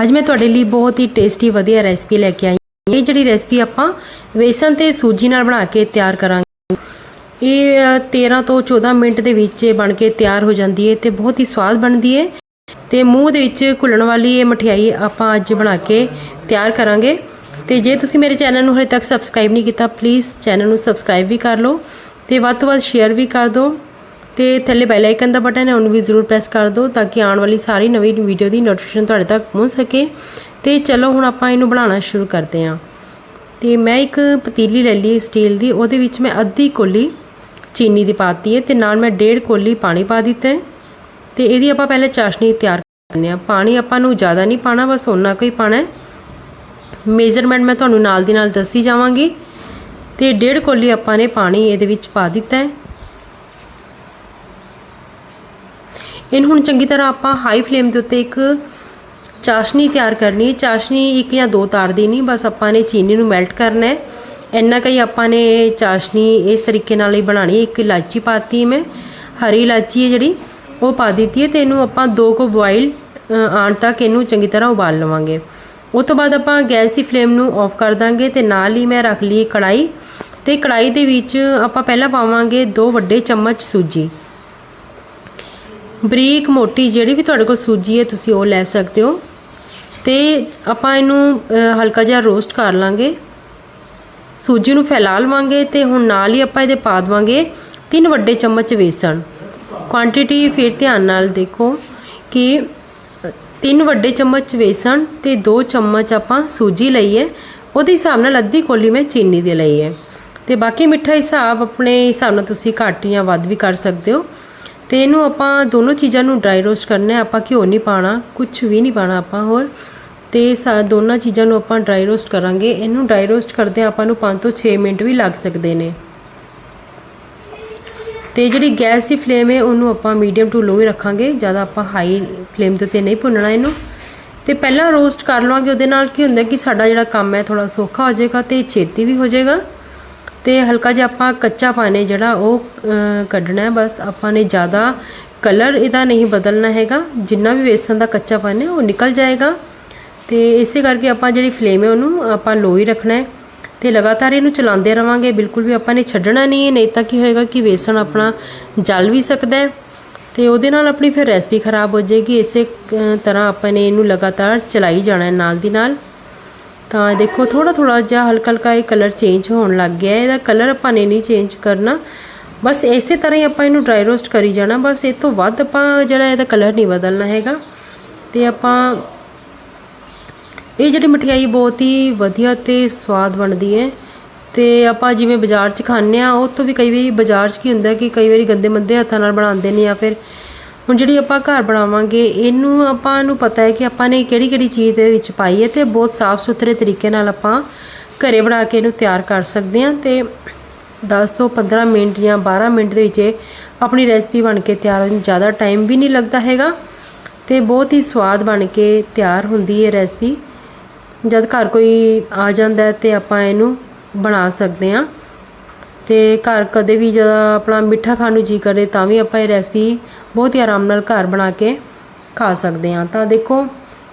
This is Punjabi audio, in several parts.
ਅੱਜ ਮੈਂ ਤੁਹਾਡੇ ਲਈ ਬਹੁਤ ਹੀ ਟੇਸਟੀ ਵਧੀਆ ਰੈਸਪੀ ਲੈ ਕੇ ਆਈ ਹਾਂ। ਇਹ ਜਿਹੜੀ ਰੈਸਪੀ ਆਪਾਂ ਵੇਸਣ ਤੇ ਸੂਜੀ ਨਾਲ ਬਣਾ ਕੇ ਤਿਆਰ ਕਰਾਂਗੇ। ਇਹ ਅ, 13 ਤੋਂ 14 ਮਿੰਟ ਦੇ ਵਿੱਚ ਬਣ ਕੇ ਤਿਆਰ ਹੋ ਜਾਂਦੀ ਹੈ ਤੇ ਬਹੁਤ ਹੀ ਸਵਾਦ ਬਣਦੀ ਹੈ। ਤੇ ਮੂੰਹ ਦੇ ਵਿੱਚ ਘੁਲਣ ਵਾਲੀ ਇਹ ਮਠਿਆਈ ਆਪਾਂ ਅੱਜ ਬਣਾ ਕੇ ਤਿਆਰ ਕਰਾਂਗੇ। ਤੇ ਜੇ ਤੁਸੀਂ ਮੇਰੇ ਚੈਨਲ ਨੂੰ ਹਜੇ ਤੱਕ ਸਬਸਕ੍ਰਾਈਬ ਨਹੀਂ ਕੀਤਾ ਪਲੀਜ਼ ਚੈਨਲ ਨੂੰ ਸਬਸਕ੍ਰਾਈਬ ਵੀ ਕਰ ਲਓ ਤੇ ਵੱਧ ਤੋਂ ਵੱਧ ਸ਼ੇਅਰ ਵੀ ਕਰ ਦਿਓ। ਤੇ ਥੱਲੇ ਬੈਲ ਆਈਕਨ ਦਾ ਬਟਨ ਹੈ, ਉਹਨੂੰ ਵੀ ਜ਼ਰੂਰ ਪ੍ਰੈਸ ਕਰ ਦਿਓ ਤਾਂ ਕਿ ਆਉਣ ਵਾਲੀ ਸਾਰੀ ਨਵੀਂ ਵੀਡੀਓ ਦੀ ਨੋਟੀਫਿਕੇਸ਼ਨ ਤੁਹਾਡੇ ਤੱਕ ਪਹੁੰਚ ਸਕੇ। ਤੇ ਚਲੋ ਹੁਣ ਆਪਾਂ ਇਹਨੂੰ ਬਣਾਉਣਾ ਸ਼ੁਰੂ ਕਰਦੇ ਹਾਂ। ਤੇ ਮੈਂ ਇੱਕ ਪਤੀਲੀ ਲੈ ਲਈ ਸਟੀਲ ਦੀ, ਉਹਦੇ ਵਿੱਚ ਮੈਂ ਅੱਧੀ ਕੋਲੀ ਚੀਨੀ ਦੀ ਪਾਤੀ ਹੈ ਤੇ ਨਾਲ ਮੈਂ ਡੇਢ ਕੋਲੀ ਪਾਣੀ ਪਾ ਦਿੱਤਾ ਹੈ। ਤੇ ਇਹਦੀ ਆਪਾਂ ਪਹਿਲੇ ਚਾਸ਼ਨੀ ਤਿਆਰ ਕਰਨੀ ਆ ਪਾਣੀ ਆਪਾਂ ਨੂੰ ਜ਼ਿਆਦਾ ਨਹੀਂ ਪਾਣਾ, ਬਸ ਓਨਾ ਕੁ ਹੀ ਪਾਣਾ ਹੈ। ਮੇਜ਼ਰਮੈਂਟ ਮੈਂ ਤੁਹਾਨੂੰ ਨਾਲ ਦੀ ਨਾਲ ਦੱਸੀ ਜਾਵਾਂਗੀ। ਤੇ ਡੇਢ ਕੋਲੀ ਆਪਾਂ ਨੇ ਪਾਣੀ ਇਹਦੇ ਵਿੱਚ ਪਾ ਦਿੱਤਾ ਹੈ। ਇਹਨੂੰ ਹੁਣ ਚੰਗੀ ਤਰ੍ਹਾਂ ਆਪਾਂ ਹਾਈ ਫਲੇਮ ਦੇ ਉੱਤੇ ਇੱਕ ਚਾਸ਼ਨੀ ਤਿਆਰ ਕਰਨੀ ਹੈ। ਚਾਸ਼ਨੀ ਇੱਕ ਜਾਂ ਦੋ ਤਾਰ ਦੀ ਨਹੀਂ, ਬਸ ਆਪਾਂ ਨੇ ਚੀਨੀ ਨੂੰ ਮੈਲਟ ਕਰਨਾ ਹੈ। ਇੰਨਾ ਕਈ ਆਪਾਂ ਨੇ ਚਾਸ਼ਨੀ ਇਸ ਤਰੀਕੇ ਨਾਲ ਹੀ ਬਣਾਣੀ ਇੱਕ ਇਲਾਚੀ ਪਾਤੀ ਮੈਂ, ਹਰੀ ਇਲਾਚੀ ਹੈ ਜਿਹੜੀ, ਉਹ ਪਾ ਦਿੱਤੀ ਹੈ ਤੇ ਇਹਨੂੰ ਆਪਾਂ ਦੋ ਕੋ ਬੋਇਲ ਆਉਣ ਤੱਕ ਇਹਨੂੰ ਚੰਗੀ ਤਰ੍ਹਾਂ ਉਬਾਲ ਲਵਾਂਗੇ। ਉਸ ਤੋਂ ਬਾਅਦ ਆਪਾਂ ਗੈਸ ਦੀ ਫਲੇਮ ਨੂੰ ਆਫ ਕਰ ਦਾਂਗੇ ਤੇ ਨਾਲ ਹੀ ਮੈਂ ਰੱਖ ਲਈ ਕੜਾਈ ਤੇ ਕੜਾਈ ਦੇ ਵਿੱਚ ਆਪਾਂ ਪਹਿਲਾਂ ਪਾਵਾਂਗੇ ਦੋ ਵੱਡੇ ਚਮਚ ਸੂਜੀ। ਬਰੀਕ ਮੋਟੀ ਜਿਹੜੀ ਵੀ ਤੁਹਾਡੇ ਕੋਲ ਸੂਜੀ ਹੈ, ਤੁਸੀਂ ਉਹ ਲੈ ਸਕਦੇ ਹੋ। ਤੇ ਆਪਾਂ ਇਹਨੂੰ ਹਲਕਾ ਜਿਹਾ ਰੋਸਟ ਕਰ ਲਾਂਗੇ। ਸੂਜੀ ਨੂੰ ਫੈਲਾ ਲਵਾਂਗੇ ਤੇ ਹੁਣ ਨਾਲ ਹੀ ਆਪਾਂ ਇਹਦੇ ਪਾ ਦਵਾਂਗੇ ਤਿੰਨ ਵੱਡੇ ਚਮਚ ਵੇਸਣ। ਕੁਆਂਟੀਟੀ ਫਿਰ ਧਿਆਨ ਨਾਲ ਦੇਖੋ ਕਿ ਤਿੰਨ ਵੱਡੇ ਚਮਚ ਵੇਸਣ ਤੇ ਦੋ ਚਮਚ ਆਪਾਂ ਸੂਜੀ ਲਈ ਹੈ। ਉਹਦੇ ਹਿਸਾਬ ਨਾਲ ਅੱਧੀ ਕੋਲੀ ਮੈਂ ਚੀਨੀ ਦੇ ਲਈ ਹੈ। ਤੇ ਬਾਕੀ ਮਿੱਠਾ ਹਿਸਾਬ ਆਪਣੇ ਹਿਸਾਬ ਨਾਲ ਤੁਸੀਂ ਘੱਟ ਜਾਂ ਵੱਧ ਵੀ ਕਰ ਸਕਦੇ ਹੋ। ਤੇ ਇਹਨੂੰ ਆਪਾਂ ਦੋਨੋਂ ਚੀਜ਼ਾਂ ਨੂੰ ਡਰਾਈ ਰੋਸਟ ਕਰਨਾ ਹੈ, ਆਪਾਂ ਘਿਓ ਨਹੀਂ ਪਾਣਾ ਕੁਝ ਵੀ ਨਹੀਂ ਪਾਣਾ ਆਪਾਂ ਹੋਰ। ਤੇ ਸਾ, ਦੋਨਾਂ ਚੀਜ਼ਾਂ ਨੂੰ ਆਪਾਂ ਡਰਾਈ ਰੋਸਟ ਕਰਾਂਗੇ। ਇਹਨੂੰ ਡਰਾਈ ਰੋਸਟ ਕਰਦੇ ਆਪਾਂ ਨੂੰ 5 ਤੋਂ 6 ਮਿੰਟ ਵੀ ਲੱਗ ਸਕਦੇ ਨੇ। ਤੇ ਜਿਹੜੀ ਗੈਸ ਦੀ ਫਲੇਮ ਹੈ, ਉਹਨੂੰ ਆਪਾਂ ਮੀਡੀਅਮ ਟੂ ਲੋ ਹੀ ਰੱਖਾਂਗੇ। ਜ਼ਿਆਦਾ ਆਪਾਂ ਹਾਈ ਫਲੇਮ ਤੇ ਉੱਤੇ ਨਹੀਂ ਭੁੰਨਣਾ ਇਹਨੂੰ। ਤੇ ਪਹਿਲਾਂ ਰੋਸਟ ਕਰ ਲਵਾਂਗੇ, ਉਹਦੇ ਨਾਲ ਕੀ ਹੁੰਦਾ ਕਿ ਸਾਡਾ ਜਿਹੜਾ ਕੰਮ ਹੈ ਥੋੜਾ ਸੌਖਾ ਹੋ ਜਾਏਗਾ ਤੇ ਛੇਤੀ ਵੀ ਹੋ ਜਾਏਗਾ। ਤੇ ਹਲਕਾ ਜਿਹਾ ਆਪਾਂ ਕੱਚਾ ਪਾਣੀ, ਜਿਹੜਾ ਉਹ ਕੱਢਣਾ ਬਸ ਆਪਾਂ ਨੇ ਜ਼ਿਆਦਾ ਕਲਰ ਇਹਦਾ ਨਹੀਂ ਬਦਲਣਾ ਹੈਗਾ। ਜਿੰਨਾ ਵੀ ਵੇਸਣ ਦਾ ਕੱਚਾ ਪਾਣੀ, ਉਹ ਨਿਕਲ ਜਾਏਗਾ। ਤੇ ਇਸੇ ਕਰਕੇ ਆਪਾਂ ਜਿਹੜੀ ਫਲੇਮ ਹੈ, ਉਹਨੂੰ ਆਪਾਂ ਲੋ ਹੀ ਰੱਖਣਾ ਹੈ। ਤੇ ਲਗਾਤਾਰ ਇਹਨੂੰ ਚਲਾਉਂਦੇ ਰਵਾਂਗੇ। ਬਿਲਕੁਲ ਵੀ ਆਪਾਂ ਨੇ ਛੱਡਣਾ ਨਹੀਂ ਹੈ। ਨਹੀਂ ਤਾਂ ਕੀ ਹੋਏਗਾ ਕਿ ਵੇਸਣ ਆਪਣਾ ਜਲ ਵੀ ਸਕਦਾ ਹੈ। ਤੇ ਉਹਦੇ ਨਾਲ ਆਪਣੀ ਫਿਰ ਰੈਸਪੀ ਖਰਾਬ ਹੋ ਜਾਏਗੀ। ਇਸੇ ਤਰ੍ਹਾਂ ਆਪਾਂ ਨੇ ਇਹਨੂੰ ਲਗਾਤਾਰ ਚਲਾਈ ਜਾਣਾ ਹੈ ਨਾਲ ਦੀ ਨਾਲ। ਤਾਂ ਦੇਖੋ ਥੋੜਾ ਥੋੜਾ ਜਿਹਾ ਹਲਕਾ ਹਲਕਾ ਇਹ ਕਲਰ ਚੇਂਜ ਹੋਣ ਲੱਗ ਗਿਆ ਇਹਦਾ ਕਲਰ ਆਪਾਂ ਨੇ ਨਹੀਂ ਚੇਂਜ ਕਰਨਾ। ਬਸ ਇਸੇ ਤਰ੍ਹਾਂ ਹੀ ਆਪਾਂ ਇਹਨੂੰ ਡਰਾਈ ਰੋਸਟ ਕਰੀ ਜਾਣਾ। ਬਸ ਇਹ ਤੋਂ ਵੱਧ ਆਪਾਂ ਜਿਹੜਾ ਇਹਦਾ ਕਲਰ ਨਹੀਂ ਬਦਲਣਾ ਹੈਗਾ। ਤੇ ਆਪਾਂ ਇਹ ਜਿਹੜੀ ਮਠਿਆਈ ਬਹੁਤ ਹੀ ਵਧੀਆ ਤੇ ਸਵਾਦ ਬਣਦੀ ਹੈ। ਤੇ ਆਪਾਂ ਜਿਵੇਂ ਬਾਜ਼ਾਰ 'ਚ ਖਾਂਦੇ ਆ ਉਹ ਤੋਂ ਵੀ ਕਈ ਵਾਰੀ ਬਾਜ਼ਾਰ 'ਚ ਕੀ ਹੁੰਦਾ ਕਿ ਕਈ ਵਾਰੀ ਗੰਦੇ ਮੰਦੇ ਹੱਥਾਂ ਨਾਲ ਬਣਾਉਂਦੇ ਨੇ ਜਾਂ ਫਿਰ ਹੁਣ ਜਿਹੜੀ ਆਪਾਂ ਘਰ ਬਣਾਵਾਂਗੇ, ਇਹਨੂੰ ਆਪਾਂ ਨੂੰ ਪਤਾ ਹੈ ਕਿ ਆਪਾਂ ਨੇ ਕਿਹੜੀ ਕਿਹੜੀ ਚੀਜ਼ ਦੇ ਵਿੱਚ ਪਾਈ ਹੈ ਤੇ ਬਹੁਤ ਸਾਫ਼ ਸੁਥਰੇ ਤਰੀਕੇ ਨਾਲ ਆਪਾਂ ਘਰੇ ਬਣਾ ਕੇ ਇਹਨੂੰ ਤਿਆਰ ਕਰ ਸਕਦੇ ਹਾਂ ਤੇ 10 ਤੋਂ 15 ਮਿੰਟ ਜਾਂ 12 ਮਿੰਟ ਦੇ ਵਿੱਚ ਇਹ ਆਪਣੀ ਰੈਸਪੀ ਬਣ ਕੇ ਤਿਆਰ ਹੋ ਜਾਂਦੀ ਜ਼ਿਆਦਾ ਟਾਈਮ ਵੀ ਨਹੀਂ ਲੱਗਦਾ ਹੈਗਾ ਤੇ ਬਹੁਤ ਹੀ ਸਵਾਦ ਬਣ ਕੇ ਤਿਆਰ ਹੁੰਦੀ ਹੈ ਰੈਸਪੀ ਜਦ ਘਰ ਕੋਈ ਆ ਜਾਂਦਾ ਹੈ ਤੇ ਆਪਾਂ ਇਹਨੂੰ ਬਣਾ ਸਕਦੇ ਹਾਂ। ਅਤੇ ਘਰ ਕਦੇ ਵੀ ਜ਼ਿਆਦਾ ਆਪਣਾ ਮਿੱਠਾ ਖਾਣ ਨੂੰ ਜੀਅ ਕਰੇ ਤਾਂ ਵੀ ਆਪਾਂ ਇਹ ਰੈਸਪੀ ਬਹੁਤ ਹੀ ਆਰਾਮ ਨਾਲ ਘਰ ਬਣਾ ਕੇ ਖਾ ਸਕਦੇ ਹਾਂ। ਤਾਂ ਦੇਖੋ,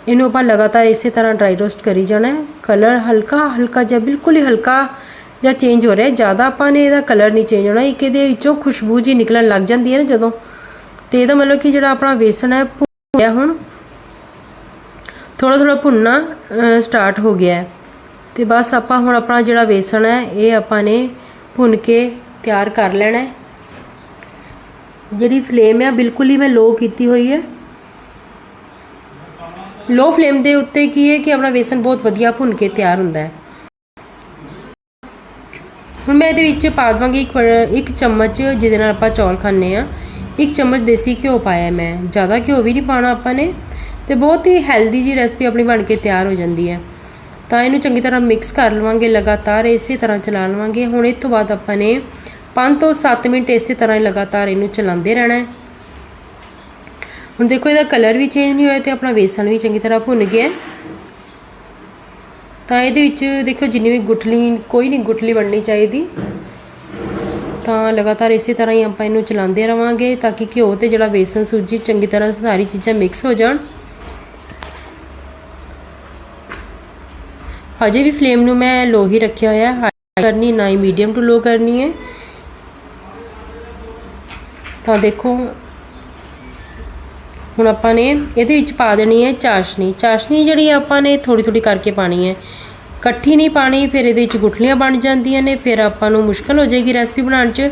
ਇਹਨੂੰ ਆਪਾਂ ਲਗਾਤਾਰ ਇਸੇ ਤਰ੍ਹਾਂ ਡਰਾਈ ਰੋਸਟ ਕਰੀ ਜਾਣਾ ਹੈ। ਕਲਰ ਹਲਕਾ ਹਲਕਾ ਜਿਹਾ ਬਿਲਕੁਲ ਹੀ ਹਲਕਾ ਜਾਂ ਚੇਂਜ ਹੋ ਰਿਹਾ ਜ਼ਿਆਦਾ ਆਪਾਂ ਨੇ ਇਹਦਾ ਕਲਰ ਨਹੀਂ ਚੇਂਜ ਹੋਣਾ। ਇੱਕ ਇਹਦੇ ਵਿੱਚੋਂ ਖੁਸ਼ਬੂ ਜੀ ਨਿਕਲਣ ਲੱਗ ਜਾਂਦੀ ਹੈ ਨਾ ਜਦੋਂ। ਤੇ ਇਹਦਾ ਮਤਲਬ ਕਿ ਜਿਹੜਾ ਆਪਣਾ ਵੇਸਣ ਹੈ ਭੁੰਨਿਆ ਹੁਣ। ਥੋੜਾ ਥੋੜਾ ਭੁੰਨਣਾ ਸਟਾਰਟ ਹੋ ਗਿਆ ਹੈ। ਤੇ ਬਸ ਆਪਾਂ ਹੁਣ ਆਪਣਾ ਜਿਹੜਾ ਵੇਸਣ ਹੈ, ਇਹ ਆਪਾਂ ਨੇ ਭੁੰਨ ਕੇ ਤਿਆਰ ਕਰ ਲੈਣਾ ਹੈ। ਜਿਹੜੀ ਫਲੇਮ ਹੈ ਬਿਲਕੁਲ ਹੀ ਮੈਂ ਲੋ ਕੀਤੀ ਹੋਈ ਹੈ। ਲੋ ਫਲੇਮ ਦੇ ਉੱਤੇ ਕੀ ਹੈ ਕਿ ਆਪਣਾ ਵੇਸਣ ਬਹੁਤ ਵਧੀਆ ਭੁੰਨ ਕੇ ਤਿਆਰ ਹੁੰਦਾ ਹੈ। ਹੁਣ ਮੈਂ ਇਹਦੇ ਵਿੱਚ ਪਾ ਦਵਾਂਗੀ ਇੱਕ ਇੱਕ ਚਮਚ, ਜਿਹਦੇ ਨਾਲ ਆਪਾਂ ਚੌਲ ਖਾਂਦੇ ਆ ਇੱਕ ਚਮਚ ਦੇਸੀ ਘਿਓ ਪਾਇਆ ਮੈਂ। ਜ਼ਿਆਦਾ ਘਿਓ ਵੀ ਨਹੀਂ ਪਾਣਾ ਆਪਾਂ ਨੇ। ਤੇ ਬਹੁਤ ਹੀ ਹੈਲਦੀ ਜੀ ਰੈਸਪੀ ਆਪਣੀ ਬਣ ਕੇ ਤਿਆਰ ਹੋ ਜਾਂਦੀ ਹੈ। ਤਾਂ ਇਹਨੂੰ ਚੰਗੀ ਤਰ੍ਹਾਂ ਮਿਕਸ ਕਰ ਲਵਾਂਗੇ, ਲਗਾਤਾਰ ਇਸੇ ਤਰ੍ਹਾਂ ਚਲਾ ਲਵਾਂਗੇ। ਹੁਣ ਇਸ ਤੋਂ ਬਾਅਦ ਆਪਾਂ ਨੇ 5 ਤੋਂ 7 ਮਿੰਟ ਇਸੇ ਤਰ੍ਹਾਂ ਹੀ ਲਗਾਤਾਰ ਇਹਨੂੰ ਚਲਾਉਂਦੇ ਰਹਿਣਾ ਹੈ। ਹੁਣ ਦੇਖੋ, ਇਹਦਾ ਕਲਰ ਵੀ ਚੇਂਜ ਨਹੀਂ ਹੋਇਆ ਤੇ ਆਪਣਾ ਵੇਸਣ ਵੀ ਚੰਗੀ ਤਰ੍ਹਾਂ ਭੁੰਨ ਗਿਆ ਤਾਂ ਇਹਦੇ ਵਿੱਚ ਦੇਖੋ, ਜਿੰਨੀ ਵੀ ਗੁਠਲੀ, ਕੋਈ ਨਹੀਂ ਗੁਠਲੀ ਬਣਨੀ ਚਾਹੀਦੀ। ਤਾਂ ਲਗਾਤਾਰ ਇਸੇ ਤਰ੍ਹਾਂ ਹੀ ਆਪਾਂ ਇਹਨੂੰ ਚਲਾਉਂਦੇ ਰਵਾਂਗੇ ਤਾਂ ਕਿ ਘਿਓ ਤੇ ਜਿਹੜਾ ਵੇਸਣ ਸੂਜੀ ਚੰਗੀ ਤਰ੍ਹਾਂ ਸਾਰੀ ਚੀਜ਼ਾਂ ਮਿਕਸ ਹੋ ਜਾਣ। ਹਜੇ ਵੀ ਫਲੇਮ ਨੂੰ ਮੈਂ ਲੋ ਹੀ ਰੱਖਿਆ ਹੋਇਆ ਹਾਈ ਕਰਨੀ, ਨਾ ਹੀ ਮੀਡੀਅਮ ਟੂ ਲੋ ਕਰਨੀ ਹੈ। ਤਾਂ ਦੇਖੋ, ਹੁਣ ਆਪਾਂ ਨੇ ਇਹਦੇ ਵਿੱਚ ਪਾ ਦੇਣੀ ਹੈ ਚਾਸ਼ਨੀ। ਚਾਸ਼ਨੀ ਜਿਹੜੀ ਆਪਾਂ ਨੇ ਥੋੜੀ ਥੋੜੀ ਕਰਕੇ ਪਾਣੀ ਹੈ। ਇਕੱਠੀ ਨਹੀਂ ਪਾਣੀ, ਫਿਰ ਇਹਦੇ ਵਿੱਚ ਗੁਠਲੀਆਂ ਬਣ ਜਾਂਦੀਆਂ ਨੇ। ਫਿਰ ਆਪਾਂ ਨੂੰ ਮੁਸ਼ਕਲ ਹੋ ਜਾਏਗੀ ਰੈਸਪੀ ਬਣਾਉਣ 'ਚ।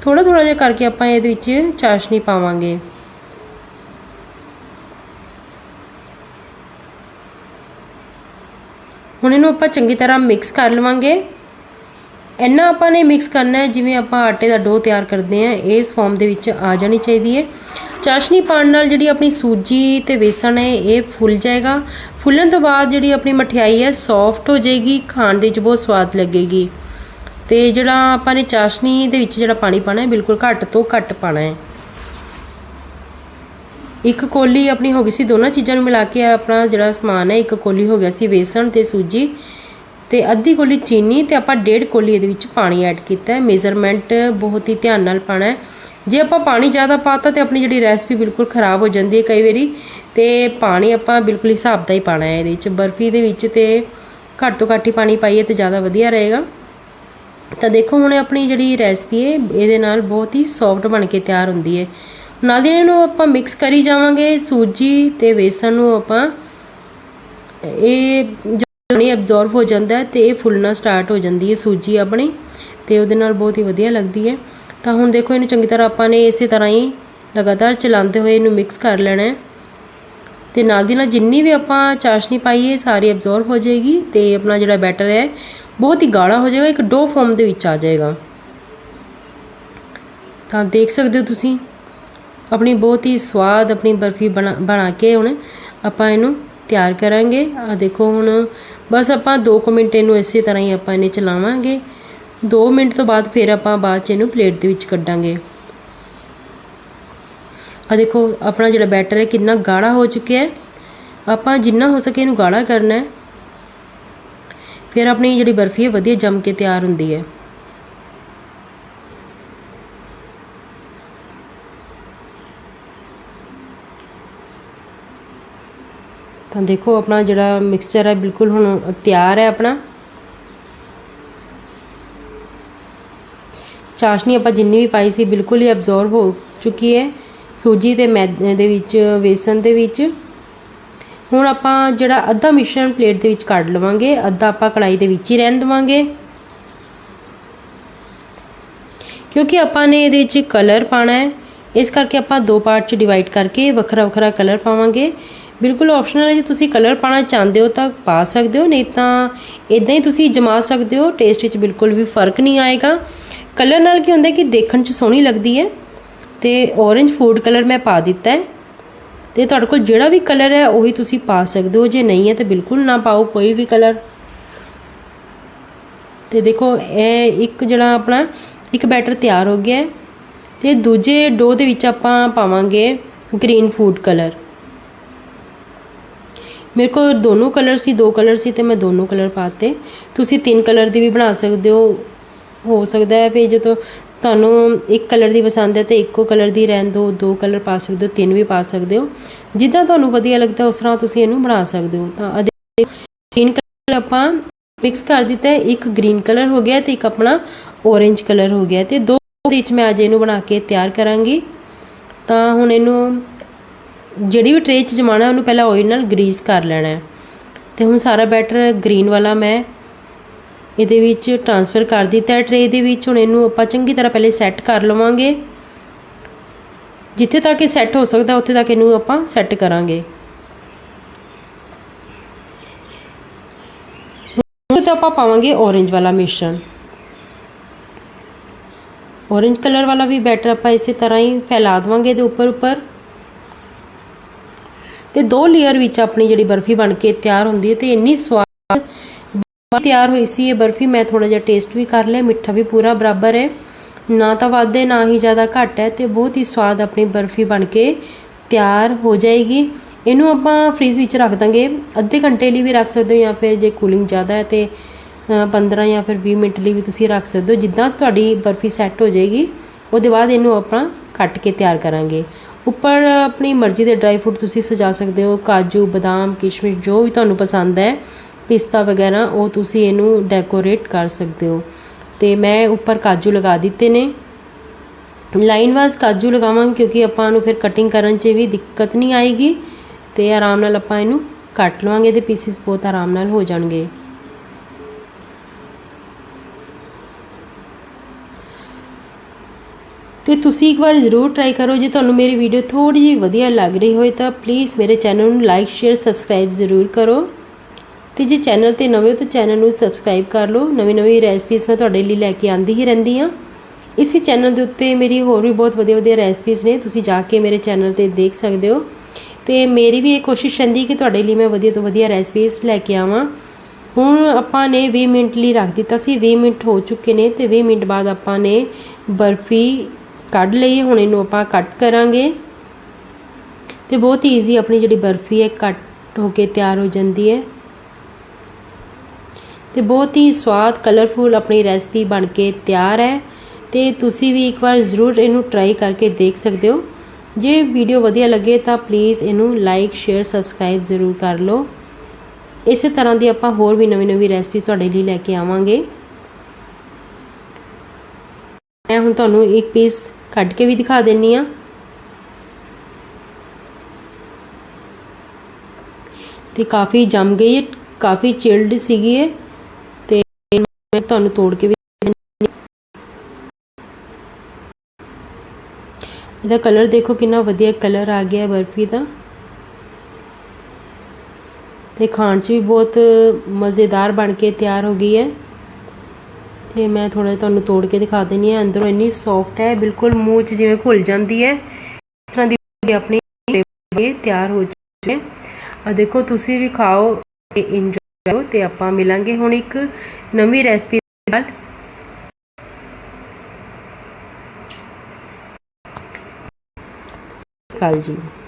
ਥੋੜਾ ਥੋੜਾ ਜਿਹਾ ਕਰਕੇ ਆਪਾਂ ਇਹਦੇ ਵਿੱਚ ਚਾਸ਼ਨੀ ਪਾਵਾਂਗੇ। ਹੁਣ ਇਹਨੂੰ ਆਪਾਂ ਚੰਗੀ ਤਰ੍ਹਾਂ ਮਿਕਸ ਕਰ ਲਵਾਂਗੇ। ਇੰਨਾ ਆਪਾਂ ਨੇ ਮਿਕਸ ਕਰਨਾ ਹੈ, ਜਿਵੇਂ ਆਪਾਂ ਆਟੇ ਦਾ ਡੋ ਤਿਆਰ ਕਰਦੇ ਆ ਇਸ ਫਾਰਮ ਦੇ ਵਿੱਚ ਆ ਜਾਣੀ ਚਾਹੀਦੀ ਹੈ। ਚਾਸ਼ਨੀ ਪਾਣ ਨਾਲ ਜਿਹੜੀ ਆਪਣੀ ਸੂਜੀ ਤੇ ਵੇਸਣ ਹੈ, ਇਹ ਫੁੱਲ ਜਾਏਗਾ। ਫੁੱਲਣ ਤੋਂ ਬਾਅਦ ਜਿਹੜੀ ਆਪਣੀ ਮਠਿਆਈ ਹੈ ਸੌਫਟ ਹੋ ਜਾਏਗੀ, ਖਾਣ ਦੇ ਵਿੱਚ ਬਹੁਤ ਸਵਾਦ ਲੱਗੇਗੀ। ਤੇ ਜਿਹੜਾ ਆਪਾਂ ਨੇ ਚਾਸ਼ਨੀ ਦੇ ਵਿੱਚ ਜਿਹੜਾ ਪਾਣੀ ਪਾਣਾ ਹੈ, ਬਿਲਕੁਲ ਘੱਟ ਤੋਂ ਘੱਟ ਪਾਣਾ ਹੈ। ਇੱਕ ਕੋਲੀ ਆਪਣੀ ਹੋ ਗਈ ਸੀ, ਦੋਨਾਂ ਚੀਜ਼ਾਂ ਨੂੰ ਮਿਲਾ ਕੇ ਆਪਣਾ ਜਿਹੜਾ ਸਮਾਨ ਹੈ, ਇੱਕ ਕੋਲੀ ਹੋ ਗਿਆ ਸੀ ਵੇਸਣ ਤੇ ਸੂਜੀ ਤੇ ਅੱਧੀ ਕੋਲੀ ਚੀਨੀ ਤੇ ਆਪਾਂ ਡੇਢ ਕੋਲੀ ਇਹਦੇ ਵਿੱਚ ਪਾਣੀ ਐਡ ਕੀਤਾ ਹੈ। ਮੇਜ਼ਰਮੈਂਟ ਬਹੁਤ ਹੀ ਧਿਆਨ ਨਾਲ ਪਾਣਾ ਹੈ। ਜੇ ਆਪਾਂ ਪਾਣੀ ਜ਼ਿਆਦਾ ਪਾਤਾ ਤੇ ਆਪਣੀ ਜਿਹੜੀ ਰੈਸਪੀ ਬਿਲਕੁਲ ਖਰਾਬ ਹੋ ਜਾਂਦੀ ਹੈ ਕਈ ਵਾਰੀ ਤੇ ਪਾਣੀ ਆਪਾਂ ਬਿਲਕੁਲ ਹਿਸਾਬ ਦਾ ਹੀ ਪਾਣਾ ਹੈ ਇਹਦੇ ਵਿੱਚ। ਬਰਫੀ ਦੇ ਵਿੱਚ ਤੇ ਘੱਟ ਤੋਂ ਘੱਟ ਹੀ ਪਾਣੀ ਪਾਈਏ ਤੇ ਜ਼ਿਆਦਾ ਵਧੀਆ ਰਹੇਗਾ। ਤਾਂ ਦੇਖੋ ਹੁਣ ਆਪਣੀ ਜਿਹੜੀ ਰੈਸਪੀ ਹੈ, ਇਹਦੇ ਨਾਲ ਬਹੁਤ ਹੀ ਸੌਫਟ ਬਣ ਕੇ ਤਿਆਰ ਹੁੰਦੀ ਹੈ। ਨਾਲ ਦੀ ਇਹਨੂੰ ਆਪਾਂ ਮਿਕਸ ਕਰੀ ਜਾਵਾਂਗੇ, ਸੂਜੀ ਤੇ ਵੇਸਣ ਨੂੰ ਆਪਾਂ, ਇਹ ਜਦੋਂ ਨਹੀਂ ਅਬਜ਼ੌਰਬ ਹੋ ਜਾਂਦਾ ਹੈ ਤੇ ਇਹ ਫੁੱਲਣਾ ਸਟਾਰਟ ਹੋ ਜਾਂਦੀ ਹੈ ਸੂਜੀ ਆਪਣੀ ਤੇ ਉਹਦੇ ਨਾਲ ਬਹੁਤ ਹੀ ਵਧੀਆ ਲੱਗਦੀ ਹੈ। ਤਾਂ ਹੁਣ ਦੇਖੋ ਇਹਨੂੰ ਚੰਗੀ ਤਰ੍ਹਾਂ ਆਪਾਂ ਨੇ ਇਸੇ ਤਰ੍ਹਾਂ ਹੀ ਲਗਾਤਾਰ ਚਲਾਉਂਦੇ ਹੋਏ ਇਹਨੂੰ ਮਿਕਸ ਕਰ ਲੈਣਾ ਹੈ। ਤੇ ਨਾਲ ਦੀ ਨਾਲ ਜਿੰਨੀ ਵੀ ਆਪਾਂ ਚਾਸ਼ਨੀ ਪਾਈਏ ਸਾਰੀ ਅਬਜ਼ੌਰਬ ਹੋ ਜਾਏਗੀ ਤੇ ਆਪਣਾ ਜਿਹੜਾ ਬੈਟਰ ਹੈ, ਬਹੁਤ ਹੀ ਗਾੜਾ ਹੋ ਜਾਏਗਾ, ਇੱਕ ਡੋ ਫਾਰਮ ਦੇ ਵਿੱਚ ਆ ਜਾਏਗਾ। ਤਾਂ ਦੇਖ ਸਕਦੇ ਹੋ ਤੁਸੀਂ। ਆਪਣੀ ਬਹੁਤ ਹੀ ਸਵਾਦ ਆਪਣੀ ਬਰਫੀ ਬਣਾ ਬਣਾ ਕੇ ਹੁਣ ਆਪਾਂ ਇਹਨੂੰ ਤਿਆਰ ਕਰਾਂਗੇ। ਆ ਦੇਖੋ ਹੁਣ ਬਸ ਆਪਾਂ 2 ਮਿੰਟ ਇਹਨੂੰ ਇਸੇ ਤਰ੍ਹਾਂ ਹੀ ਆਪਾਂ ਇਹਨੇ ਚਲਾਵਾਂਗੇ। 2 ਮਿੰਟ ਤੋਂ ਬਾਅਦ ਫਿਰ ਆਪਾਂ ਬਾਅਦ ਚ ਇਹਨੂੰ ਪਲੇਟ ਦੇ ਵਿੱਚ ਕੱਢਾਂਗੇ। ਆ ਦੇਖੋ ਆਪਣਾ ਜਿਹੜਾ ਬੈਟਰ ਹੈ ਕਿੰਨਾ ਗਾੜਾ ਹੋ ਚੁੱਕਿਆ ਹੈ। ਆਪਾਂ ਜਿੰਨਾ ਹੋ ਸਕੇ ਇਹਨੂੰ ਗਾੜਾ ਕਰਨਾ ਹੈ। ਫਿਰ ਆਪਣੀ ਜਿਹੜੀ ਬਰਫੀ ਹੈ ਵਧੀਆ ਜੰਮ ਕੇ ਤਿਆਰ ਹੁੰਦੀ ਹੈ। ਤਾਂ ਦੇਖੋ, ਆਪਣਾ ਜਿਹੜਾ ਮਿਕਸਚਰ ਹੈ, ਬਿਲਕੁਲ ਹੁਣ ਤਿਆਰ ਹੈ ਆਪਣਾ। ਚਾਸ਼ਨੀ ਆਪਾਂ ਜਿੰਨੀ ਵੀ ਪਾਈ ਸੀ, ਬਿਲਕੁਲ ਹੀ ਅਬਜ਼ੋਰਬ ਹੋ ਚੁੱਕੀ ਹੈ। ਸੂਜੀ ਤੇ ਮੈਦੇ ਦੇ ਵਿੱਚ, ਵੇਸਣ ਦੇ ਵਿੱਚ। ਹੁਣ ਆਪਾਂ ਜਿਹੜਾ ਅੱਧਾ ਮਿਸ਼ਰਣ ਪਲੇਟ ਦੇ ਵਿੱਚ ਕੱਢ ਲਵਾਂਗੇ। ਅੱਧਾ ਆਪਾਂ ਕੜਾਈ ਦੇ ਵਿੱਚ ਹੀ ਰਹਿਣ ਦਵਾਂਗੇ। ਕਿਉਂਕਿ ਆਪਾਂ ਨੇ ਇਹਦੇ ਵਿੱਚ ਕਲਰ ਪਾਣਾ ਹੈ। ਇਸ ਕਰਕੇ ਆਪਾਂ ਦੋ ਪਾਰਟ 'ਚ ਡਿਵਾਈਡ ਕਰਕੇ ਵੱਖਰਾ ਵੱਖਰਾ ਕਲਰ ਪਾਵਾਂਗੇ। ਬਿਲਕੁਲ ਆਪਸ਼ਨਲ ਹੈ। ਜੇ ਤੁਸੀਂ ਕਲਰ ਪਾਣਾ ਚਾਹੁੰਦੇ ਹੋ ਤਾਂ ਪਾ ਸਕਦੇ ਹੋ, ਨਹੀਂ ਤਾਂ ਇਦਾਂ ਹੀ ਤੁਸੀਂ ਜਮਾ ਸਕਦੇ ਹੋ। ਟੇਸਟ ਵਿੱਚ ਬਿਲਕੁਲ ਵੀ ਫ਼ਰਕ ਨਹੀਂ ਆਏਗਾ। ਕਲਰ ਨਾਲ ਕੀ ਹੁੰਦਾ ਕਿ ਦੇਖਣ 'ਚ ਸੋਹਣੀ ਲੱਗਦੀ ਹੈ ਤੇ orange ਫੂਡ ਕਲਰ ਮੈਂ ਪਾ ਦਿੱਤਾ ਹੈ। ਤੇ ਤੁਹਾਡੇ ਕੋਲ ਜਿਹੜਾ ਵੀ ਕਲਰ ਹੈ, ਉਹੀ ਤੁਸੀਂ ਪਾ ਸਕਦੇ ਹੋ। ਜੇ ਨਹੀਂ ਹੈ ਤਾਂ ਬਿਲਕੁਲ ਨਾ ਪਾਓ ਕੋਈ ਵੀ ਕਲਰ ਤੇ ਦੇਖੋ, ਇਹ ਇੱਕ ਜਿਹੜਾ ਆਪਣਾ ਇੱਕ ਬੈਟਰ ਤਿਆਰ ਹੋ ਗਿਆ ਹੈ। ਤੇ ਦੂਜੇ ਡੋ ਦੇ ਵਿੱਚ ਆਪਾਂ ਪਾਵਾਂਗੇ ਗ੍ਰੀਨ ਫੂਡ ਕਲਰ ਮੇਰੇ ਕੋਲ ਦੋਨੋਂ ਕਲਰ ਸੀ, ਦੋ ਕਲਰ ਸੀ ਤੇ ਮੈਂ ਦੋਨੋਂ ਕਲਰ ਪਾਤੇ। ਤੁਸੀਂ ਤਿੰਨ ਕਲਰ ਦੀ ਵੀ ਬਣਾ ਸਕਦੇ ਹੋ। ਹੋ ਸਕਦਾ ਹੈ ਫਿਰ ਜਦੋਂ ਤੁਹਾਨੂੰ ਇੱਕ ਕਲਰ ਦੀ ਪਸੰਦ ਹੈ ਤੇ ਇੱਕੋ ਕਲਰ ਦੀ ਰਹਿਣ ਦਿਓ ਦੋ ਕਲਰ ਪਾ ਸਕਦੇ ਹੋ, ਤਿੰਨ ਵੀ ਪਾ ਸਕਦੇ ਹੋ। ਜਿੱਦਾਂ ਤੁਹਾਨੂੰ ਵਧੀਆ ਲੱਗਦਾ, ਉਸ ਤਰ੍ਹਾਂ ਤੁਸੀਂ ਇਹਨੂੰ ਬਣਾ ਸਕਦੇ ਹੋ। ਤਾਂ ਅਦੇ ਤਿੰਨ ਕਲਰ ਆਪਾਂ ਮਿਕਸ ਕਰ ਦਿੱਤਾ ਇੱਕ ਗ੍ਰੀਨ ਕਲਰ ਹੋ ਗਿਆ ਤੇ ਇੱਕ ਆਪਣਾ orange ਕਲਰ ਹੋ ਗਿਆ ਤੇ ਦੋ ਦੇ ਵਿੱਚ ਮੈਂ ਅੱਜ ਇਹਨੂੰ ਬਣਾ ਕੇ ਤਿਆਰ ਕਰਾਂਗੀ। ਤਾਂ ਹੁਣ ਇਹਨੂੰ ਜਿਹੜੀ ਵੀ ਟਰੇ 'ਚ ਜਮਾਣਾ, ਉਹਨੂੰ ਪਹਿਲਾਂ ਆਇਲ ਨਾਲ ਗਰੀਸ ਕਰ ਲੈਣਾ ਹੈ। ਤੇ ਹੁਣ ਸਾਰਾ ਬੈਟਰ ਗ੍ਰੀਨ ਵਾਲਾ ਮੈਂ ਇਹਦੇ ਵਿੱਚ ਟ੍ਰਾਂਸਫਰ ਕਰ ਦਿੱਤਾ ਹੈ। ਟਰੇ ਦੇ ਵਿੱਚ ਹੁਣ ਇਹਨੂੰ ਆਪਾਂ ਚੰਗੀ ਤਰ੍ਹਾਂ ਪਹਿਲੇ ਸੈੱਟ ਕਰ ਲਵਾਂਗੇ। ਜਿੱਥੇ ਤੱਕ ਇਹ ਸੈੱਟ ਹੋ ਸਕਦਾ, ਉੱਥੇ ਤੱਕ ਇਹਨੂੰ ਆਪਾਂ ਸੈੱਟ ਕਰਾਂਗੇ। ਹੁਣ ਤਾਂ ਆਪਾਂ ਪਾਵਾਂਗੇ orange ਵਾਲਾ ਮਿਸ਼ਰਣ orange ਕਲਰ ਵਾਲਾ ਵੀ ਬੈਟਰ ਆਪਾਂ ਇਸੇ ਤਰ੍ਹਾਂ ਹੀ ਫੈਲਾ ਦਵਾਂਗੇ ਇਹਦੇ ਉੱਪਰ ਉੱਪਰ ਤੇ ਦੋ ਲੇਅਰ ਵਿੱਚ ਆਪਣੀ ਜਿਹੜੀ ਬਰਫੀ ਬਣ ਕੇ ਤਿਆਰ ਹੁੰਦੀ ਹੈ ਤੇ ਇੰਨੀ ਸਵਾਦ ਤਿਆਰ ਹੋਈ ਸੀ ਇਹ ਬਰਫੀ, ਮੈਂ ਥੋੜਾ ਜਿਹਾ ਟੇਸਟ ਵੀ ਕਰ ਲਿਆ, ਮਿੱਠਾ ਵੀ ਪੂਰਾ ਬਰਾਬਰ ਹੈ। ਨਾ ਤਾਂ ਵੱਧ ਹੈ, ਨਾ ਹੀ ਜ਼ਿਆਦਾ ਘੱਟ ਹੈ ਤੇ ਬਹੁਤ ਹੀ ਸਵਾਦ ਆਪਣੀ ਬਰਫੀ ਬਣ ਕੇ ਤਿਆਰ ਹੋ ਜਾਏਗੀ। ਇਹਨੂੰ ਆਪਾਂ ਫ੍ਰੀਜ਼ ਵਿੱਚ ਰੱਖ ਦਾਂਗੇ। ਅੱਧੇ ਘੰਟੇ ਲਈ ਵੀ ਰੱਖ ਸਕਦੇ ਹੋ ਜਾਂ ਫਿਰ ਜੇ ਕੂਲਿੰਗ ਜ਼ਿਆਦਾ ਹੈ ਤੇ 15 ਜਾਂ ਫਿਰ 20 ਮਿੰਟ ਲਈ ਵੀ ਤੁਸੀਂ ਰੱਖ ਸਕਦੇ ਹੋ। ਜਿੱਦਾਂ ਤੁਹਾਡੀ ਬਰਫੀ ਸੈੱਟ ਹੋ ਜਾਏਗੀ, ਉਹਦੇ ਬਾਅਦ ਇਹਨੂੰ ਆਪਾਂ ਕੱਟ ਕੇ ਤਿਆਰ ਕਰਾਂਗੇ। ਉੱਪਰ ਆਪਣੀ ਮਰਜ਼ੀ ਦੇ ਡਰਾਈ ਫਰੂਟ ਤੁਸੀਂ ਸਜਾ ਸਕਦੇ ਹੋ। ਕਾਜੂ, ਬਦਾਮ, ਕਿਸ਼ਮਿਸ਼ ਜੋ ਵੀ ਤੁਹਾਨੂੰ ਪਸੰਦ ਹੈ, ਪਿਸਤਾ ਵਗੈਰਾ, ਉਹ ਤੁਸੀਂ ਇਹਨੂੰ ਡੈਕੋਰੇਟ ਕਰ ਸਕਦੇ ਹੋ। ਤੇ ਮੈਂ ਉੱਪਰ ਕਾਜੂ ਲਗਾ ਦਿੱਤੇ ਨੇ। ਲਾਈਨ ਵਾਈਜ਼ ਕਾਜੂ ਲਗਾਵਾਂਗੇ ਕਿਉਂਕਿ ਆਪਾਂ ਨੂੰ ਫਿਰ ਕਟਿੰਗ ਕਰਨ 'ਚ ਵੀ ਦਿੱਕਤ ਨਹੀਂ ਆਏਗੀ। ਤੇ ਆਰਾਮ ਨਾਲ ਆਪਾਂ ਇਹਨੂੰ ਕੱਟ ਲਵਾਂਗੇ ਤੇ ਪੀਸਿਸ ਬਹੁਤ ਆਰਾਮ ਨਾਲ ਹੋ ਜਾਣਗੇ। ਤੇ ਤੁਸੀਂ ਇੱਕ ਵਾਰ ਜ਼ਰੂਰ ਟਰਾਈ ਕਰੋ। ਜੇ ਤੁਹਾਨੂੰ ਮੇਰੀ ਵੀਡੀਓ ਥੋੜੀ ਜਿਹੀ ਵਧੀਆ ਲੱਗ ਰਹੀ ਹੋਏ ਤਾਂ ਪਲੀਜ਼ ਮੇਰੇ ਚੈਨਲ ਨੂੰ ਲਾਈਕ ਸ਼ੇਅਰ ਸਬਸਕ੍ਰਾਈਬ ਜ਼ਰੂਰ ਕਰੋ। ਤੇ ਜੇ ਚੈਨਲ ਤੇ ਨਵੇਂ ਹੋ ਤਾਂ ਚੈਨਲ ਨੂੰ ਸਬਸਕ੍ਰਾਈਬ ਕਰ ਲਓ। ਨਵੀਂ ਨਵੀਂ ਰੈਸਪੀਜ਼ ਮੈਂ ਤੁਹਾਡੇ ਲਈ ਲੈ ਕੇ ਆਂਦੀ ਹੀ ਰਹਿੰਦੀ ਹਾਂ। ਇਸੇ ਚੈਨਲ ਦੇ ਉੱਤੇ ਮੇਰੀ ਹੋਰ ਵੀ ਬਹੁਤ ਵਧੀਆ ਵਧੀਆ ਰੈਸਪੀਜ਼ ਨੇ। ਤੁਸੀਂ ਜਾ ਕੇ ਮੇਰੇ ਚੈਨਲ ਤੇ ਦੇਖ ਸਕਦੇ ਹੋ। ਤੇ ਮੇਰੀ ਵੀ ਇਹ ਕੋਸ਼ਿਸ਼ ਰਹਿੰਦੀ ਕਿ ਤੁਹਾਡੇ ਲਈ ਮੈਂ ਵਧੀਆ ਤੋਂ ਵਧੀਆ ਰੈਸਪੀਜ਼ ਲੈ ਕੇ ਆਵਾਂ। ਹੁਣ ਆਪਾਂ ਨੇ 20 ਮਿੰਟ ਲਈ ਰੱਖ ਦਿੱਤਾ ਸੀ। 20 ਮਿੰਟ ਹੋ ਚੁੱਕੇ ਨੇ ਤੇ 20 ਮਿੰਟ ਬਾਅਦ ਆਪਾਂ ਨੇ ਬਰਫੀ ਕੱਢ ਲਈ, ਹੁਣ ਇਹਨੂੰ ਆਪਾਂ ਕੱਟ ਕਰਾਂਗੇ। ਤੇ ਬਹੁਤ ਹੀ ਈਜ਼ੀ ਆਪਣੀ ਜਿਹੜੀ ਬਰਫੀ ਹੈ, ਕੱਟ ਹੋ ਕੇ ਤਿਆਰ ਹੋ ਜਾਂਦੀ ਹੈ। ਤੇ ਬਹੁਤ ਹੀ ਸਵਾਦ ਕਲਰਫੁਲ ਆਪਣੀ ਰੈਸਪੀ ਬਣ ਕੇ ਤਿਆਰ ਹੈ। ਤੇ ਤੁਸੀਂ ਵੀ ਇੱਕ ਵਾਰ ਜ਼ਰੂਰ ਇਹਨੂੰ ਟਰਾਈ ਕਰਕੇ ਦੇਖ ਸਕਦੇ ਹੋ। ਜੇ ਵੀਡੀਓ ਵਧੀਆ ਲੱਗੇ ਤਾਂ ਪਲੀਜ਼ ਇਹਨੂੰ ਲਾਈਕ ਸ਼ੇਅਰ ਸਬਸਕ੍ਰਾਈਬ ਜ਼ਰੂਰ ਕਰ ਲਓ। ਇਸੇ ਤਰ੍ਹਾਂ ਦੀ ਆਪਾਂ ਹੋਰ ਵੀ ਨਵੀਂ ਨਵੀਂ ਰੈਸਪੀ ਤੁਹਾਡੇ ਲਈ ਲੈ ਕੇ ਆਵਾਂਗੇ। ਮੈਂ ਹੁਣ ਤੁਹਾਨੂੰ ਇੱਕ ਪੀਸ ਕੱਢ ਕੇ ਵੀ ਦਿਖਾ ਦਿੰਨੀ ਆ। ਤੇ ਕਾਫੀ ਜੰਮ ਗਈ ਹੈ ਕਾਫੀ ਚਿਲਡ ਸੀਗੀ ਇਹ ਤੇ ਮੈਂ ਤੁਹਾਨੂੰ ਤੋੜ ਕੇ ਵੀ ਇਹਦਾ ਕਲਰ ਦੇਖੋ ਕਿੰਨਾ ਵਧੀਆ ਕਲਰ ਆ ਗਿਆ ਬਰਫੀ ਦਾ। ਤੇ ਖਾਣ 'ਚ ਵੀ ਬਹੁਤ ਮਜ਼ੇਦਾਰ ਬਣ ਕੇ ਤਿਆਰ ਹੋ ਗਈ ਹੈ ਤੇ ਮੈਂ ਥੋੜਾ ਤੁਹਾਨੂੰ ਤੋੜ ਕੇ ਦਿਖਾ ਦਿੰਨੀ ਆ ਅੰਦਰੋਂ ਇੰਨੀ ਸੌਫਟ ਹੈ, ਬਿਲਕੁਲ ਮੂੰਹ 'ਚ ਜਿਵੇਂ ਘੁਲ ਜਾਂਦੀ ਹੈ। ਇਸ ਤਰ੍ਹਾਂ ਦੀ ਆਪਣੀ ਤਿਆਰ ਹੋ ਚੁੱਕੀ ਹੈ। ਆ ਦੇਖੋ, ਤੁਸੀਂ ਵੀ ਖਾਓ ਤੇ ਇੰਜੋਏ ਕਰੋ ਤੇ ਆਪਾਂ ਮਿਲਾਂਗੇ ਹੁਣ ਇੱਕ ਨਵੀਂ ਰੈਸਪੀ ਨਾਲ। ਕਾਲ ਜੀ।